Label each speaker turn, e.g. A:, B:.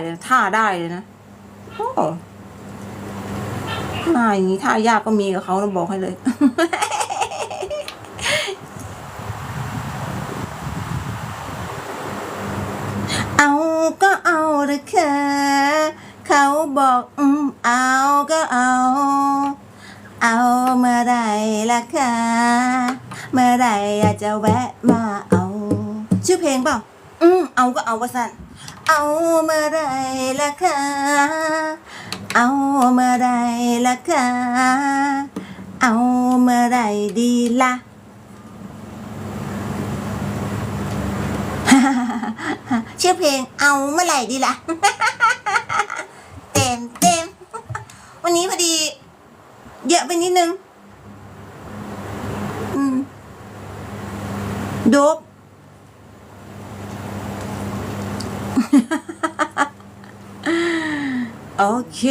A: เลยท่าได้เลยนะโอ้หน้าอย่างนี้ท่ายากก็มีกับเขานะบอกให้เลย เอาก็เอาเลยค่ะเขาบอกอืมเอาก็เอา เอาเมื่อไรล่ะค่ะเมื่อไรอยากจะแวะมาเอา ชื่อเพลงเปล่าอืมเอาก็เอาวะสัน เอาเมื่อไรล่ะคะเอาเมื่อไรล่ะคะเอาเมื่อไรดีล่ะชื่อเพลงเอาเมื่อไหร่ดีล่ะเต็มเต็มวันนี้พอดี เยอะไปนิดนึง อืมดบ โอเค